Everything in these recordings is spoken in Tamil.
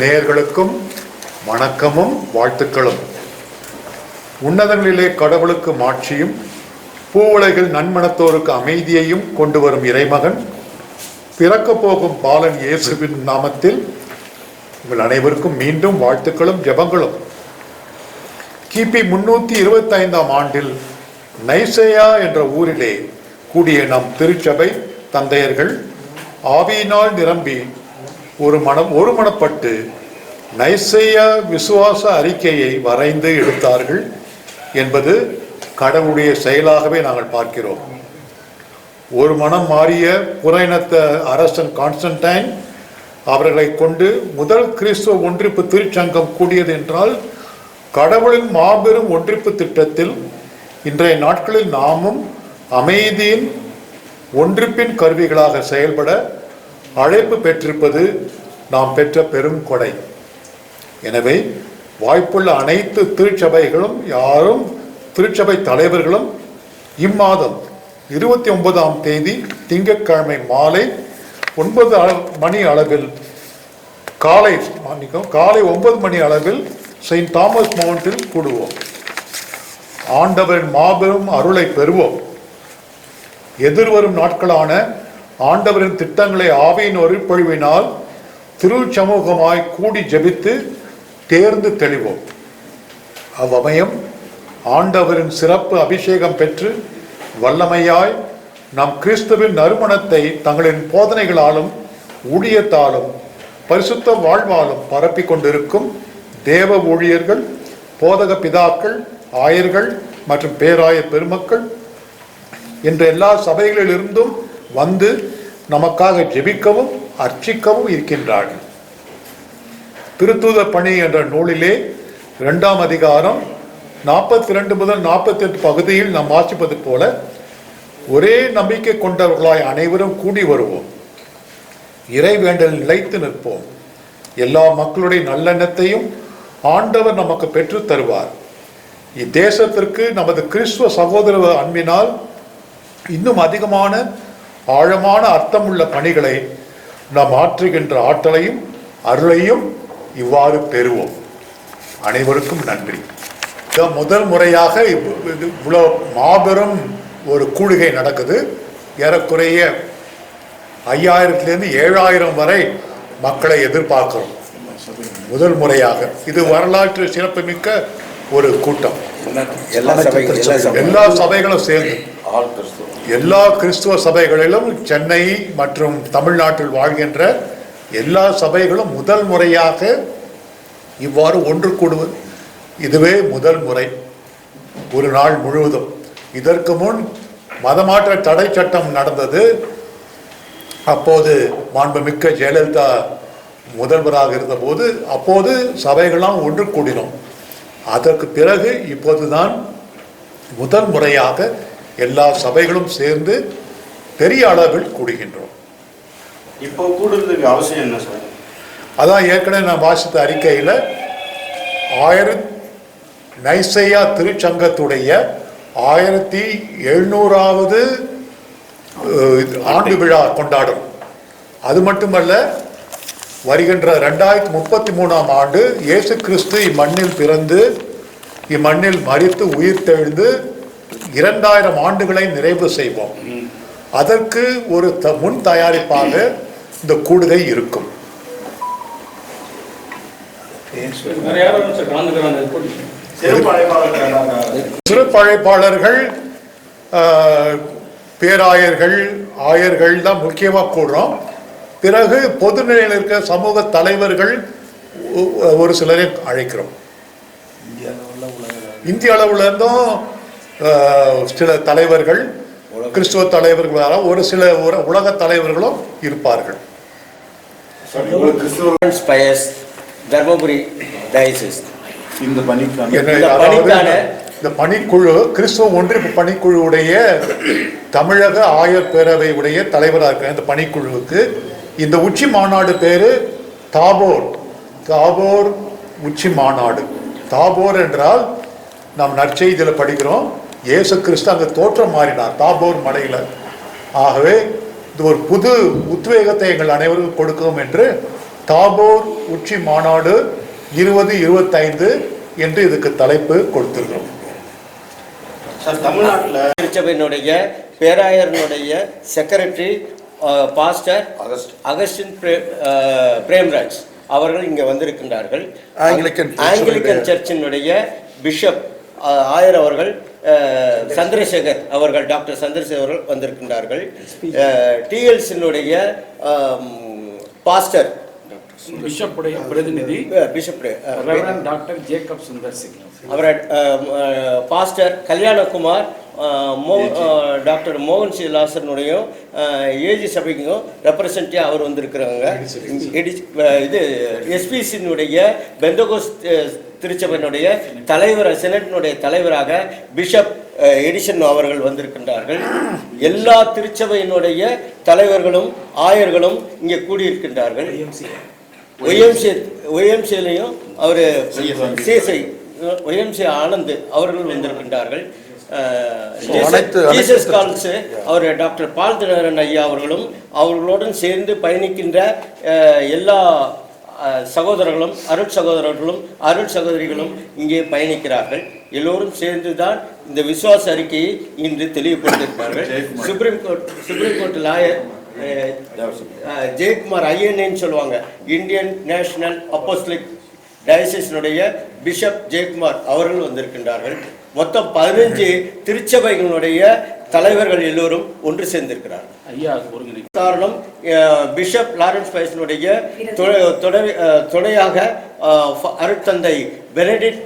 நேயர்களுக்கும் வணக்கமும் வாழ்த்துக்களும். உன்னதங்களிலே கடவுளுக்கு மாட்சியும் பூவுலகில் நன்மனத்தோருக்கு அமைதியையும் கொண்டு வரும் இறைமகன் பிறக்கப் போகும் பாலன் இயேசுவின் நாமத்தில் உங்கள் அனைவருக்கும் மீண்டும் வாழ்த்துக்களும் ஜெபங்களும். கிபி முன்னூத்தி இருபத்தைந்தாம் ஆண்டில் நைசேயா என்ற ஊரிலே கூடிய நம் திருச்சபை தந்தையர்கள் ஆவியினால் நிரம்பி ஒரு மனம் ஒருமனப்பட்டு நைசேயா விசுவாச அறிக்கையை வரைந்து எடுத்தார்கள் என்பது கடவுளுடைய செயலாகவே நாங்கள் பார்க்கிறோம். ஒரு மனம் மாறிய புறையினத்த அரசன் கான்ஸ்டன்டைன் அவர்களை கொண்டு முதல் கிறிஸ்துவ ஒன்றிப்பு திருச்சங்கம் கூடியது என்றால் கடவுளின் மாபெரும் ஒன்றிப்பு திட்டத்தில் இன்றைய நாட்களில் நாமும் அமைதியின் ஒன்றிப்பின் கருவிகளாக செயல்பட அழைப்பு பெற்றிருப்பது நாம் பெற்ற பெரும் கொடை. எனவே வாய்ப்புள்ள அனைத்து திருச்சபைகளும் யாரும் திருச்சபை தலைவர்களும் இம்மாதம் இருபத்தி ஒன்பதாம் தேதி திங்கட்கிழமை மாலை ஒன்பது மணி அளவில் காலை மன்னிக்கும் காலை ஒன்பது மணி அளவில் செயின்ட் தாமஸ் மவுண்டில் கூடுவோம். ஆண்டவரின் மாபெரும் அருளை பெறுவோம். எதிர்வரும் நாட்களான ஆண்டவரின் திட்டங்களை ஆவியின் ஒரு பொழிவினால் திருச்சமூகமாய் கூடி ஜெபித்து தேர்ந்து தெளிவோம். அவ்வமயம் ஆண்டவரின் சிறப்பு அபிஷேகம் பெற்று வல்லமையாய் நம் கிறிஸ்துவின் நறுமணத்தை தங்களின் போதனைகளாலும் ஊழியத்தாலும் பரிசுத்த வாழ்வாலும் பரப்பிக் கொண்டிருக்கும் தேவ ஊழியர்கள் போதக பிதாக்கள் ஆயர்கள் மற்றும் பேராயர் பெருமக்கள் என்ற எல்லா சபைகளிலிருந்தும் வந்து நமக்காக ஜெபிக்கவும் அர்ச்சிக்கவும் இருக்கின்றார்கள். திருத்தூத பணி என்ற நூலிலே இரண்டாம் அதிகாரம் நாற்பத்தி ரெண்டு முதல் நாற்பத்தி எட்டு பகுதியில் நாம் வாசிப்பது போல ஒரே நம்பிக்கை கொண்டவர்களாய் அனைவரும் கூடி வருவோம். இறைவேண்டல் நிலைத்து நிற்போம். எல்லா மக்களுடைய நல்லெண்ணத்தையும் ஆண்டவர் நமக்கு பெற்று தருவார். இத்தேசத்திற்கு நமது கிறிஸ்துவ சகோதர அன்பினால் இன்னும் அதிகமான ஆழமான அர்த்தமுள்ள பணிகளை நாம் ஆற்றுகின்ற ஆற்றலையும் அருளையும் இவ்வாறு பெறுவோம். அனைவருக்கும் நன்றி. முதல் முறையாக இவ்வளோ மாபெரும் ஒரு கூடுகை நடக்குது. ஏறக்குறைய ஐயாயிரத்துலேருந்து ஏழாயிரம் வரை மக்களை எதிர்பார்க்கிறோம். முதல் முறையாக. இது வரலாற்று சிறப்புமிக்க ஒரு கூட்டம். எல்லா சபை எல்லா சபை எல்லா சபைகளும் சேர்ந்து. எல்லா கிறிஸ்துவ சபைகளிலும் சென்னை மற்றும் தமிழ்நாட்டில் வாழ்கின்ற எல்லா சபைகளும் முதல் முறையாக இவ்வாறு ஒன்று கூடுவது. இதுவே முதல் முறை. ஒரு நாள் முழுவதும். இதற்கு முன் மதமாற்ற தடை சட்டம் நடந்தது. அப்போது மாண்புமிக்க ஜெயலலிதா முதல்வராக இருந்தபோது அப்போது சபைகளாம் ஒன்று கூடினோம். அதற்கு பிறகு இப்போதுதான் முதல் முறையாக எல்லா சபைகளும் சேர்ந்து பெரிய அளவில் கூடுகின்றோம். இப்போ கூடுறதுக்கு அவசியம் என்ன சார்? அதான் ஏற்கனவே நான் வாசித்த அறிக்கையில் ஆயிரத் நைசையா திருச்சங்கத்துடைய ஆயிரத்தி எழுநூறாவது ஆண்டு விழா கொண்டாடும். அது மட்டுமல்ல வருகின்ற ரெண்டாயிரத்தி முப்பத்தி மூணாம் ஆண்டு இயேசு கிறிஸ்து இம்மண்ணில் பிறந்து இம்மண்ணில் மரித்து உயிர்த்தெழுந்து இரண்டாயிரம் ஆண்டுகளை நிறைவு செய்வோம். அதற்கு ஒரு த- முன் தயாரிப்பாக இந்த கூடுகை இருக்கும். ஆஹ், பேராயர்கள் ஆயர்கள் தான் முக்கியமாக கூடுறோம். பிறகு பொதுநிலையில் இருக்க சமூக தலைவர்கள் ஒரு சிலரை அழைக்கிறோம். இந்திய அளவுல இருந்தும் சில தலைவர்கள் கிறிஸ்துவ தலைவர்களால் ஒரு சில உலக தலைவர்களும் இருப்பார்கள். தர்மபுரி இந்த பணிக்கான- இந்த பணிக்குழு கிறிஸ்துவ ஒன்றிப்பு பணிக்குழுவுடைய தமிழக ஆயர் பேரவை உடைய தலைவராக இருக்கிற இந்த பணிக்குழுவுக்கு இந்த உச்சி மாநாடு பேரு தாபோர். தாபோர் உச்சி மாநாடு. தாபோர் என்றால் நாம் நற்செய்தியில் படிக்கிறோம். இயேசு கிறிஸ்து அங்கே தோற்றம் மாறினார் தாபோர் மலையில். ஆகவே இது ஒரு புது உத்வேகத்தை எங்கள் அனைவருக்கும் கொடுக்கும் என்று தாபோர் உச்சி மாநாடு இருபது இருபத்தைந்து என்று இதுக்கு தலைப்பு கொடுத்திருக்கிறோம். சார் தமிழ்நாட்டில் திருச்சபையினுடைய பேராயரனுடைய secretary pastor August. Augustine Premraj அவர்கள் இங்கே வந்திருக்கின்றார்கள். ஆங்கிலிக்கன் ஆங்கிலிக்கன் சர்ச்சினுடைய பிஷப் ஆயர் அவர்கள் சந்திரசேகர் அவர்கள் டாக்டர் சந்திரசேகர் அவர்கள் வந்திருக்கின்றார்கள். டிஎல்சினுடைய பாஸ்டர் பிஷப் உடைய பிரதிநிதி bishop doctor Jacob Sundar Singh. அவரை பாஸ்டர் கல்யாணகுமார் மோ டாக்டர் மோகன் சீலாசனுடையும் ஏஜி சபைக்கும் ரெப்ரசன்டேட்டிவ் அவர் வந்திருக்கிறாங்க. இது எஸ்பிசியினுடைய பெந்தகோஸ் திருச்சபையினுடைய தலைவர் செனட்டினுடைய தலைவராக பிஷப் எடிசன் அவர்கள் வந்திருக்கின்றார்கள். எல்லா திருச்சபையினுடைய தலைவர்களும் ஆயர்களும் இங்கே கூடியிருக்கின்றார்கள். ஒய்எம்சி ஒய்எம்சியிலையும் அவர் சிஎஸ்ஐ ஒய்எம்சி ஆனந்த் அவர்கள் வந்திருக்கின்றார்கள். ஜீசஸ் கால்ஸ் அவர் டாக்டர் பால் தினகரன் ஐயா அவர்களும் அவர்களுடன் சேர்ந்து பயணிக்கின்ற எல்லா சகோதரர்களும் அருள் சகோதரர்களும் அருள் சகோதரிகளும் இங்கே பயணிக்கிறார்கள். எல்லோரும் சேர்ந்து தான் இந்த விசுவாச அறிக்கையை இன்று தெளிவுபடுத்தியிருக்கிறார்கள் supreme court supreme court lawyer Jayakumar. ஐஎன்ஏன்னு சொல்லுவாங்க. இந்தியன் நேஷனல் அப்போஸ்லிக் டயசிஸினுடைய பிஷப் ஜெயக்குமார் அவர்கள் வந்திருக்கின்றார்கள். மொத்தம் பதினஞ்சு திருச்சபைகளுடைய தலைவர்கள் எல்லோரும் ஒன்று ஐயா ஒருங்கிணை காரணம் பிஷப் லாரன்ஸ் அஹ், துணையாக அருட்தந்தை பெனடிட்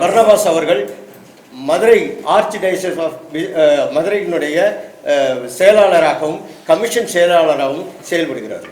பர்னபாஸ் அவர்கள் மதுரை ஆர்ச் டைசஸ் ஆஃப் மதுரையினுடைய செயலாளராகவும் கமிஷன் செயலாளராகவும் செயல்படுகிறார்